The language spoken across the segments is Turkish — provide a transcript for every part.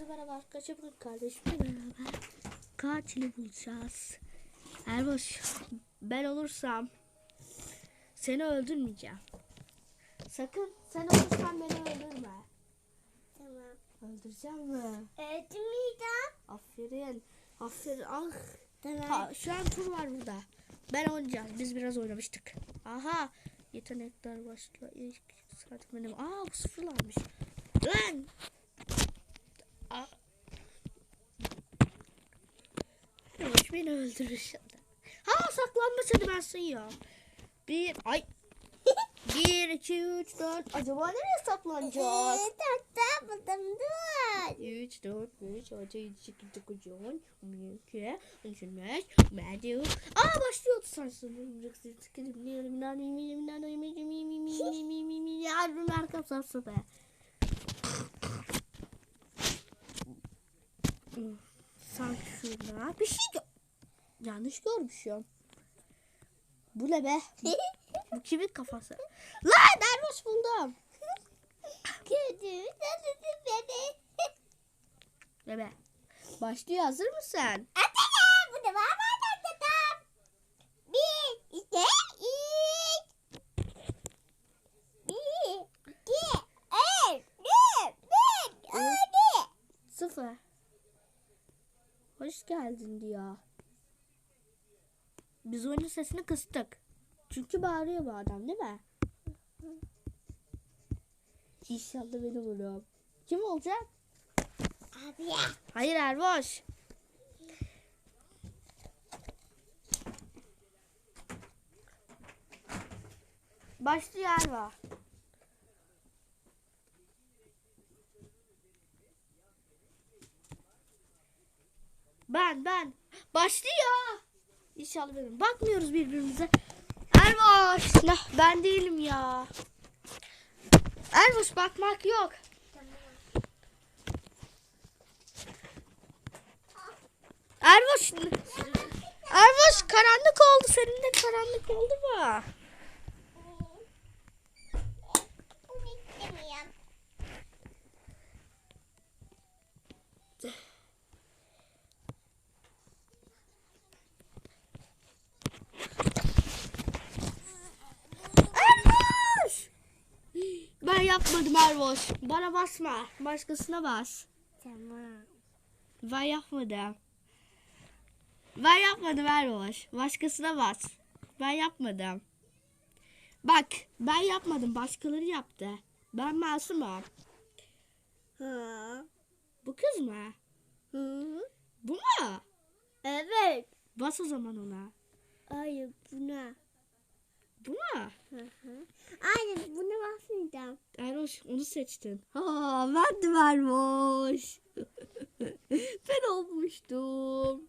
Herkese merhaba arkadaşlar. Bugün kardeşimle beraber katili bulacağız. Erboş ben olursam seni öldürmeyeceğim. Sakın sen olursan beni öldürme. Tamam. Öldüreceğim mi? Öldürmeyeceğim. Aferin. Aferin. Ah. Tamam. Ha, şu an tur var burada. Ben oynayacağım. Biz biraz oynamıştık. Aha. Yetenekler başla. İlk saat benim. Aa bu sıfırlanmış. Lan. Aa. Yavaş beni öldürür şimdi. Ha saklanma seni ben sayıyorum. Bir. Ay. Bir, iki, üç, dört. Acaba nereye saklanacağız? Ee, tahta buldum dur. 3, 4, 5, 6, 7, 8, 9, 10, 12, 13, 15, 16. Aa başlıyordu sarsın. Yardım arkam sarsı be. Sanki şurada bir şey gö- yanlış görmüşüm. Bu ne be? Bu kimin kafası? Lan Ermiş buldum. Kötü tanıdı beni. Bebe. Başlıyor hazır mısın? Atacağım. Bu da var mı atacağım? Bir, iki, üç. Bir, iki, üç, dört, beş, altı. Sıfır. Hoş geldin diyor. Biz oyunun sesini kıstık. Çünkü bağırıyor bu adam değil mi? İnşallah beni buluyorum. Kim olacak? Abi ya. Hayır Erboş. Başlıyor Erva. Ben ben. Başlıyor. İnşallah benim. Bakmıyoruz birbirimize. Erboş. Nah, ben değilim ya. Erboş bakmak yok. Erboş. Erboş karanlık oldu. Senin de karanlık oldu mu? Bunu istemiyorum. Erboş. Ben yapmadım Erboş. Bana basma. Başkasına bas. Tamam. Ben yapmadım. Ben yapmadım Erboş. Başkasına bas. Ben yapmadım. Bak ben yapmadım. Başkaları yaptı. Ben masumum. Ha. Bu kız mı? Hı. Bu mu? Evet. Bas o zaman ona. Hayır buna. Bu mu? Hı hı. Aynen buna basmayacağım. Erboş onu seçtin. Ha, ben de Erboş. ben olmuştum.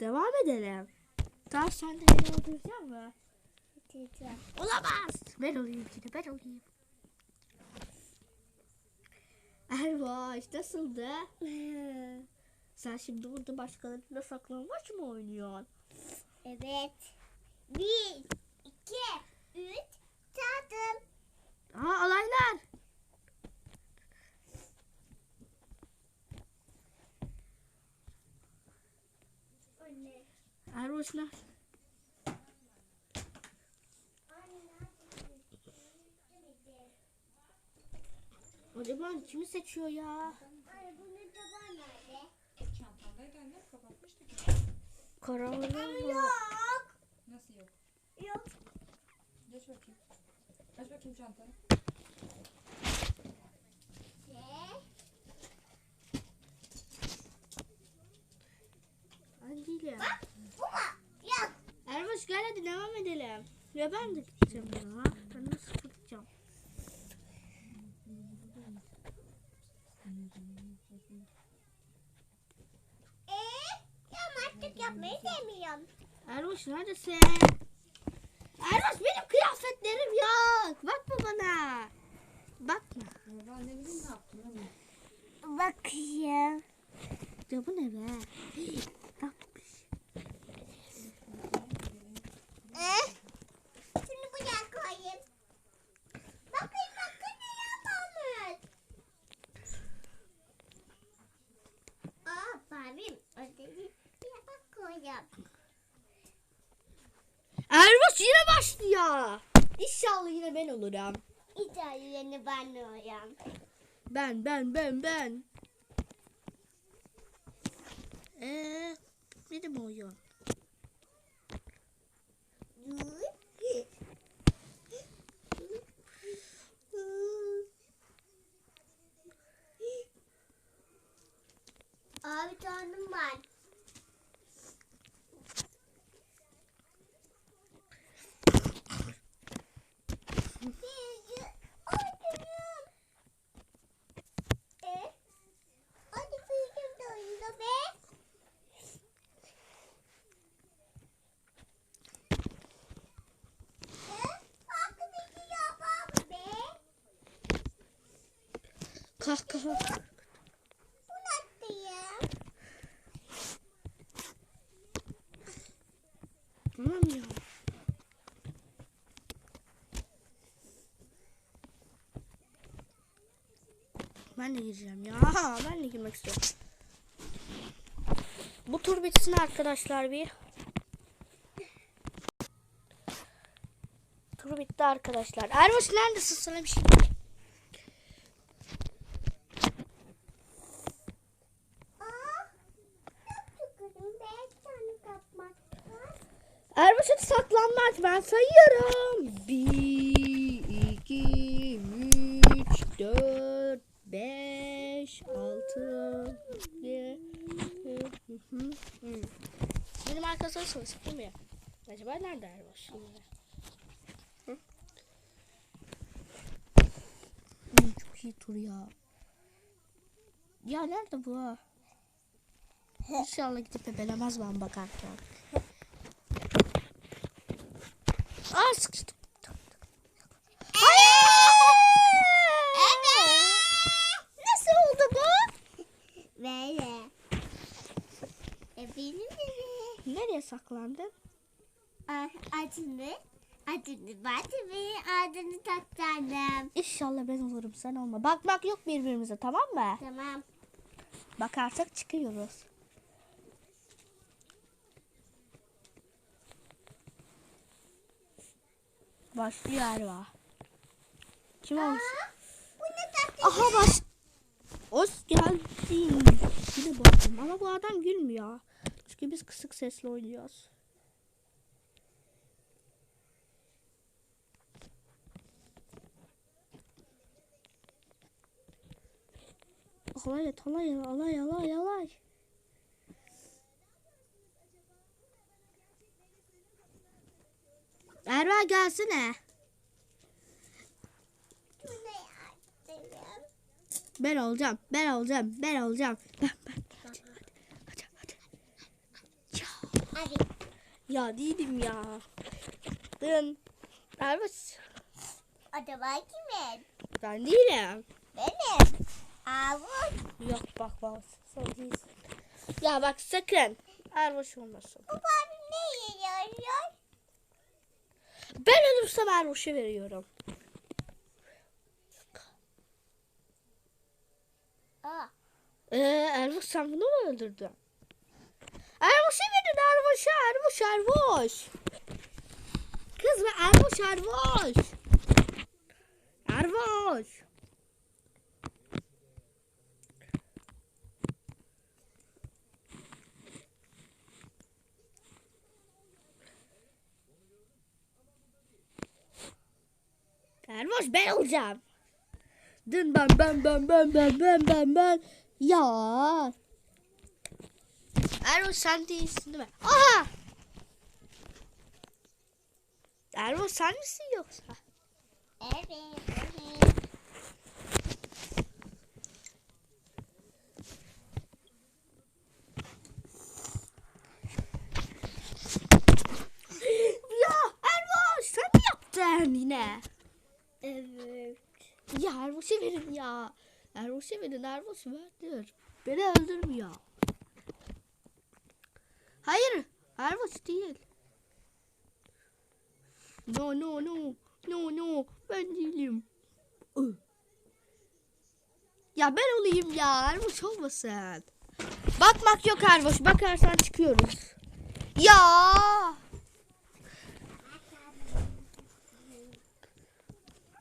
Devam edelim. Tamam sen de beni öldürecek mi? Olamaz. Ben olayım yine ben olayım. Erboş nasıldı? Sen şimdi burada başkalarıyla saklambaç mı oynuyorsun? evet. Bir, iki, üç, tadım. Aa alaylar. Anne. Erboşlar. Acaba kimi seçiyor ya? Anne bunun tabağı nerede? Çantandaydı annem kapatmıştı ki. Karanlık mı? Yok. Nasıl yok? Yok. Geç bakayım. Aç bakayım mu? Yok. Erboş gel hadi devam edelim. Ya ben de gideceğim ya. Ben nasıl gideceğim? Ee, yamatlık yapmayı sevmiyorum. Erboş neredesin? Erdoğan benim kıyafetlerim yok. Bakma bana. Bakma. Ben ne bileyim ne yaptın ama. Bakayım. Ya bu ne be? Bakmış. Eh. Şunu buraya koyayım. Bakın bakın ne yapalım. Aa Fahim. O dedi bir yapak koyayım. Erboş yine başlıyor. İnşallah yine ben olurum. İtalyanı ben oyam. Ben ben ben ben. Eee benim oyun. Abi tanrım ben. E? Hadi büyüdüm de oyunda be. E? Hakkı bir şey yapar be. Kahkaha. Ben de gireceğim ya. Ben de girmek istiyorum. Bu tur bitsin arkadaşlar bir. Tur bitti arkadaşlar. Erboş neredesin sana bir şey Aa, çok sıkıldım. Beş tane kapmak var. Erboş hadi saklanmaç ben sayıyorum. Bir, iki, üç, dört, beş, altı, yedi. Benim arkadaşlar çalışıp değil mi? Acaba nerede? Hı? Hı, Çok iyi tur ya. Ya nerede bu? İnşallah gidip ebelemez ben bakarken. Aa sıkıştım. Nasıl oldu bu? Böyle. E benim de Nereye saklandın? Adını, adını, ben de benim adını takacağım. İnşallah ben olurum sen olma. Bakmak yok birbirimize tamam mı? Tamam. Bakarsak çıkıyoruz. Başlıyor Erva. Kim olmuş? Bu ne tatlı. Aha baş. Hoş geldin. Yine baktım ama bu adam gülmüyor. Çünkü biz kısık sesle oynuyoruz. Alay et, alay, alay, alay, alay. Erva gelsene. Ben olacağım, ben olacağım, ben olacağım. Ben, ben. Hadi, hadi, hadi. Ya. Ya değilim ya. Dın. Erbaş. Acaba kimin? Ben değilim. Benim. Avun. Yok bak bak. Sen değilsin. Ya bak sakın. Erbaş olmasın. Bu bari ne yiyor? Ben ölürsem Ermuş'a veriyorum. Aa. Ee, Ermuş sen bunu mu öldürdün? Ermuş'a verin Ermuş'a Ermuş Ermuş. Kız ve Ermuş Ermuş. Ermuş. Erbaş ben olacağım. Dün ben ben ben ben ben ben ben ben. Ya. Erbaş sen değilsin değil mi? Aha. Erbaş sen misin yoksa? Evet. evet. Ya Erbaş sen mi yaptın yine? Evet. Ya Erbaş'a verin ya. Erbaş'a verin Erbaş verdir. Beni öldürmüyor. Hayır Erbaş değil. No no no. No no ben değilim. Ya ben olayım ya Erbaş olmasın. Bakmak yok Erbaş. Bakarsan çıkıyoruz. Ya.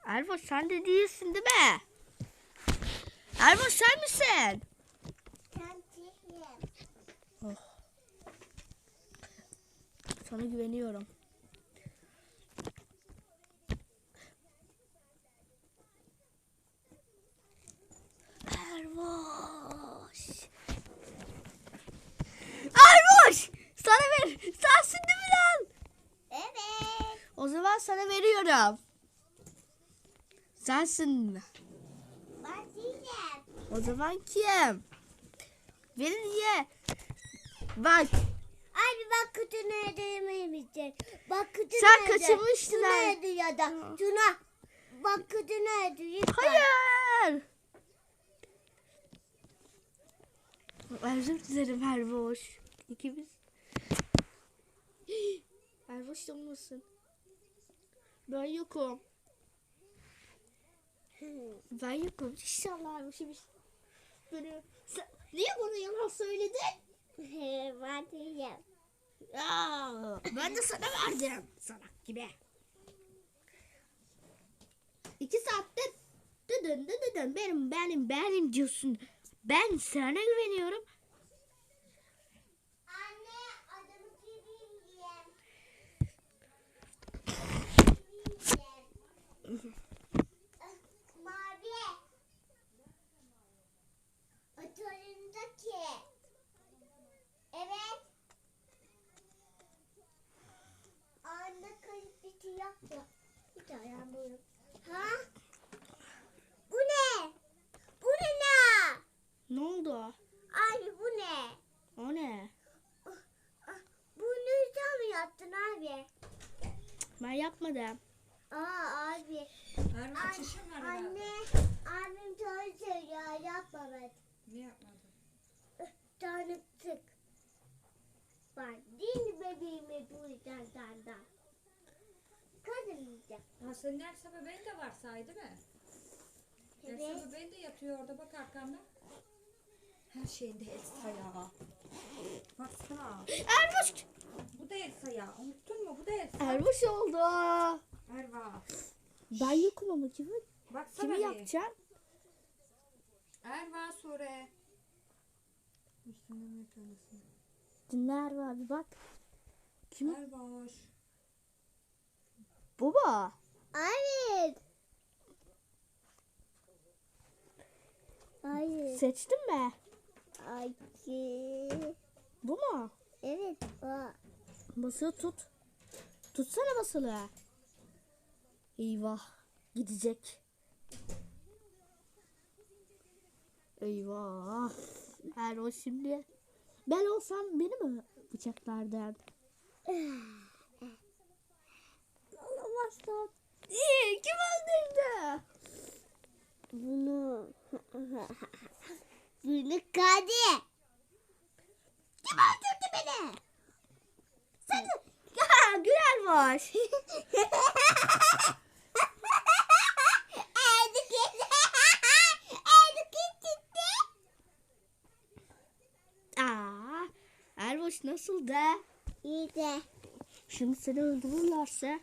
Erva sen de değilsin değil mi? Erva sen misin? Değilim. Sana güveniyorum. Erboş. Erboş! Sana ver. Sensin değil mi lan? Evet. O zaman sana veriyorum. Sensin. Değilim. O zaman kim? Verin ye. Bak Abi bak kutu nerede yememişsin. Bak kutu Sen nerede? kaçırmıştın ha. nerede ya da? Tuna. Bak kutu nerede? Lütfen. Hayır. Özür dilerim Erboş. İkimiz. Erboş da olmasın. Ben yokum. Ben yokum. İnşallah Erboş'u bir Böyle... Sen... Niye bana yalan söyledin? ben değilim. Aa, ben de sana verdim. Salak gibi. İki saatte dıdın dıdın benim benim benim diyorsun. Ben sana güveniyorum. Anne adımı gireyim. Mavi. Oturundaki. Evet. Anne kayıp bir şey yaptı. Bir daha yapıyorum. Ha? Bu ne? Bu ne ne? Ne oldu? Abi bu ne? O ne? Bunu sen mi yaptın abi? Ben yapmadım. Aa abi. Erva çişim var herhalde. Anne, abim doğru söylüyor. Yapma ben. Niye yapmadın? Tanıktık. Var. Değil mi bu yüzden senden? Kadınlayacak. Ha senin Elsa bebeğin de var say değil mi? Evet. Elsa bebeğin de yatıyor orada bak arkanda. Her şeyinde Elsa ya. Baksana. Erboş! Bu da Elsa ya. Unuttun mu? Bu da Elsa. Erboş oldu. Erva. Ben yokum ama kimi, Baksana kimi yapacağım? Erva Sure. Üstünden yakalansın. Dinle Erva abi bak. Kim? Erva. Baba. Evet. Hayır. Seçtin mi? Ay. Bu mu? Evet. O. Basılı tut. Tutsana basılı. Eyvah. Gidecek. Eyvah. Her o şimdi. Ben olsam beni mi bıçaklardan? Olamazsam. İyi, kim öldürdü? Bunu. Bunu kadi. Kim öldürdü beni? Sen Ya, Güler var. Erboş nasıl da? İyi de. Şimdi seni öldürürlerse.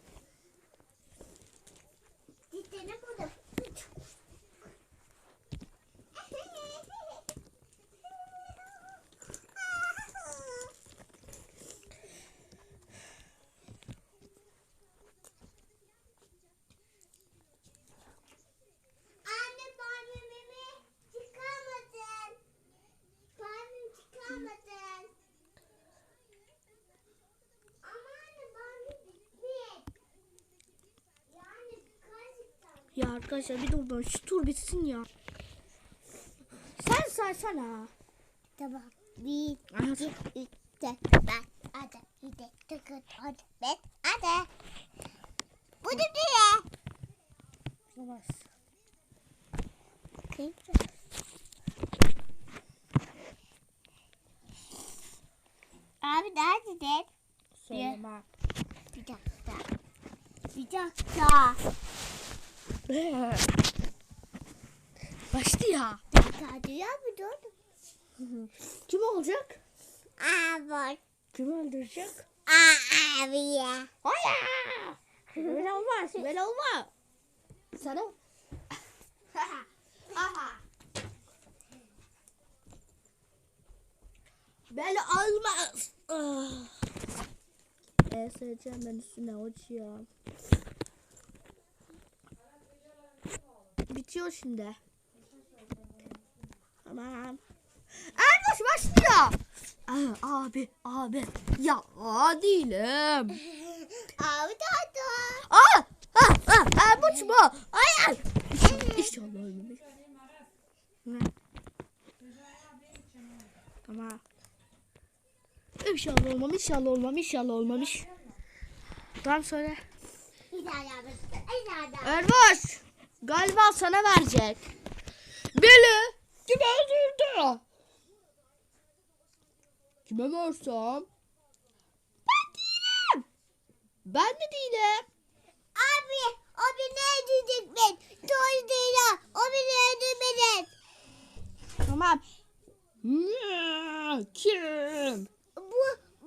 Arkadaşlar bir durun şu tur bitsin ya. Sen saysana. Tamam. Bir, iki, üç, dört, beş, altı, yedi, dokuz, on, beş, altı. Bu da ne? Olmaz. Abi neredesin? Söyleme. Bir dakika. Bir dakika. Başlı ya. Dakika. Ya bir dur. Kim olacak? Var. Kim öldürecek? Abi ya. Hayır. Böyle olmaz. Böyle olmaz. Sana. Böyle olmaz. Ah. E söyleyeceğim ben üstüne uçuyorum. Bitiyor şimdi. Tamam. Erboş başlıyor. Aa, abi, abi. Ya değilim. Abi tadı. Aa! Ah! Ah! Erboş mu? Hayır. İnşallah, ölmemiş. Tamam. İnşallah olmamış, inşallah olmamış, inşallah olmamış. Tamam söyle. Bir Galiba sana verecek. Beni kim öldürdü? Kime versem? Ben değilim. Ben de değilim. Abi o beni öldürecek ben. Doğru değil. O beni öldürmedi. Tamam. Kim?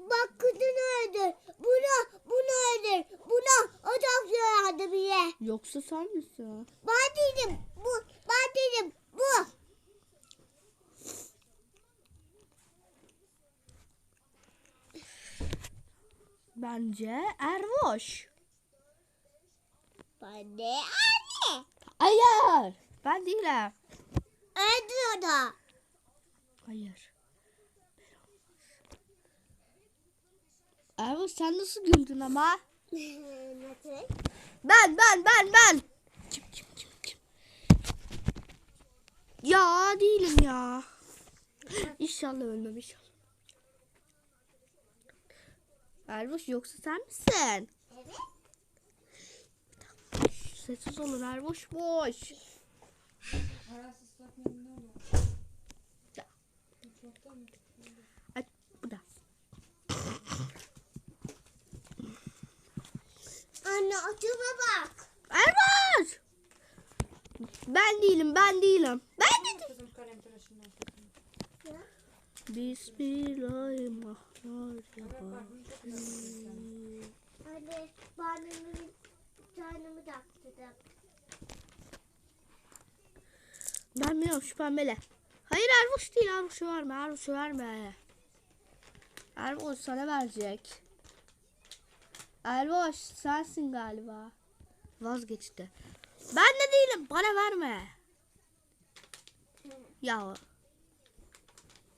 Bak kızını öldür. Buna bunu öldür. Buna o çok yarardı bile. Yoksa sen misin? Ben değilim. Bu ben değilim. Bu. Bence Erboş. Ben de anne. Hayır. Ben değilim. Öldür o da. Hayır. Erboş sen nasıl güldün ama? Ben ben ben ben. Kim kim kim kim? Ya değilim ya. İnşallah ölmem inşallah. Erboş yoksa sen misin? Evet. Sessiz olun Erboş boş. Aras ıslatmanın ne olur? Ya. Mutfakta mı? Ay, bu da. Anne oturma bak. Erboş! Ben değilim ben değilim. Ben de Kızım kalem tıraşından sakın. Bismillahirrahmanirrahim. Anne bir tanemi taktırdım. Ben biliyorum şu pembele. Hayır Erboş değil Erboş'u verme Erboş'u verme. Erboş sana verecek. Erboş sensin galiba. Vazgeçti. Ben de değilim bana verme. Ya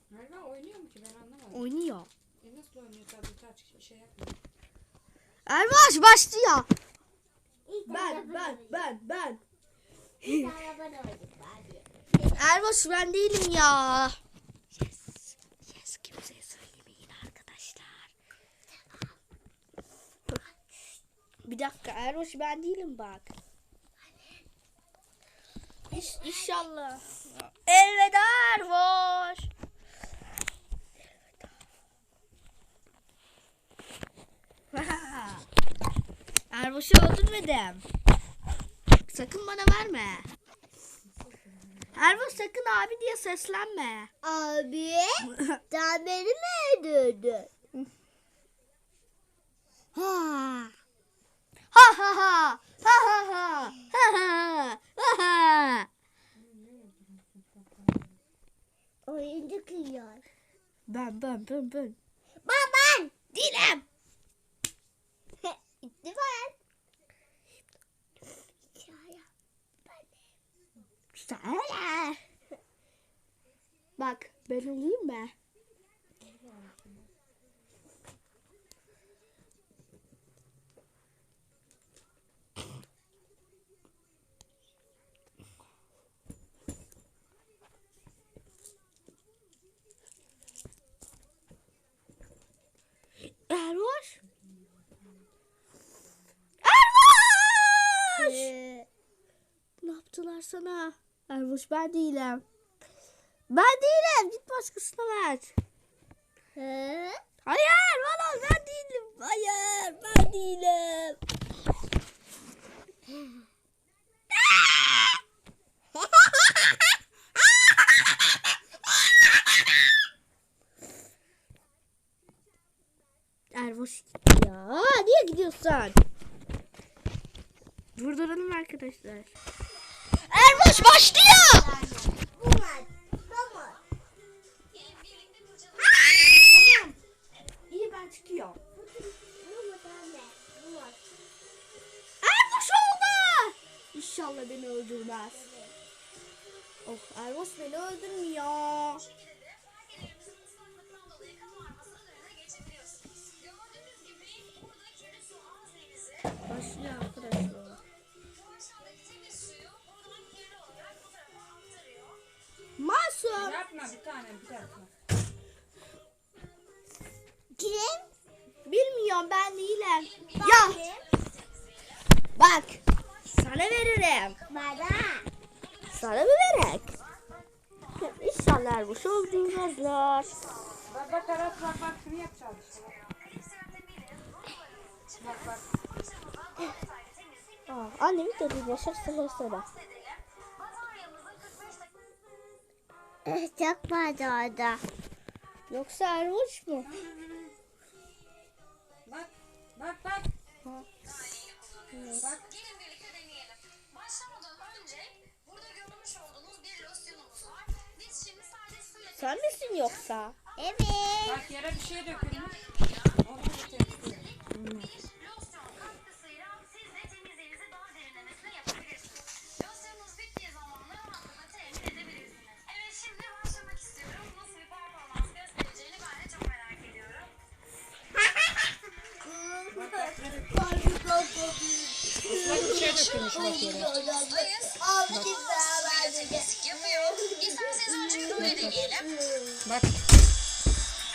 Merve oynuyor mu ki ben anlamadım. oynuyor. E nasıl oynuyor tabii bir şey yapmıyor. Erboş başlıyor. İlk Ben ben ben ben. Ben değilim ya. Bir dakika Erboş ben değilim bak. İş, inşallah. Elveda Erboş. Erboş'u öldürmedim. Sakın bana verme. Erboş sakın abi diye seslenme. Abi sen beni mi öldürdün? Ha. Ha ha ha. Ha ha ha. Ha ha. Ha ha. Oyuncu kıyıyor. Ben ben ben ben. Baban. Değilim. İtti ben. Hikaye. Söyle. Bak ben olayım mı? Erboş. Erboş. Ee, Ne yaptılar sana? Erboş ben değilim. Ben değilim. Git başkasına ver. Hı? Hayır valla ben değilim. Hayır ben değilim. Erboş ya. Niye gidiyorsun? Durduralım arkadaşlar. Erboş başlıyor. İyi ben çıkıyorum. Erboş oldu. İnşallah beni öldürmez. Oh Erboş beni öldürmüyor. Başlıyor arkadaşlar. Bir tane bir dakika. Kim? Bilmiyorum ben değilim. Ya bak sana veririm. Bana. Sana mı verek? İnşallah bu şov duymazlar. Bak bak Aras bak bak şunu yapacağız işte. Bak bak. Aa, annemi de bir yaşar Çok vardı orada. Yoksa Ervuç mu? Bak bak bak. Ha. Bak. Gelin birlikte deneyelim. Başlamadan önce burada görmüş olduğunuz bir losyonumuz var. Biz şimdi sadece suyla Sen misin yoksa? Evet. Bak yere bir şey dökülmüş. Onu da temizleyelim. Bak dökülmüş bak yudumla deneyelim. Bak.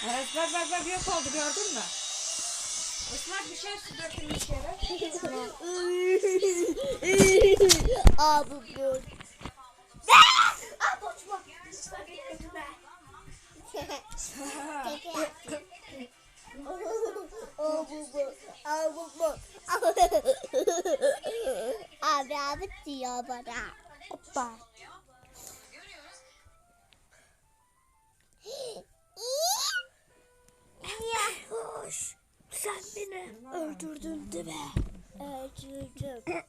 Aras bak bak bak yok oldu gördün mü? Ismak bir şey su dökülmüş yere. Aa bu beni öldürme. Aa bu bu. Aa bu abi diyor bana. Hoppa. Hoş. Sen beni öldürdün değil mi? Öldürdüm.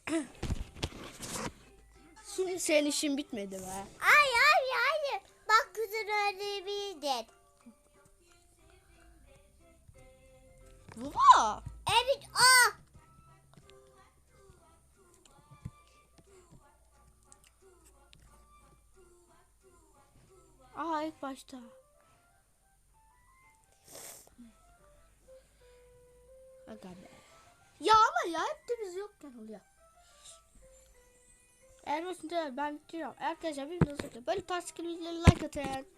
Şimdi senin işin bitmedi be. Ay ay ay. Bak kızın öldürebilirdin. Baba. Evet o. Aa ilk başta. Aga be. Ya ama ya hep de biz yokken oluyor. Eğer ben bitiriyorum. Arkadaşlar bir videosu böyle tarz videoları like atın.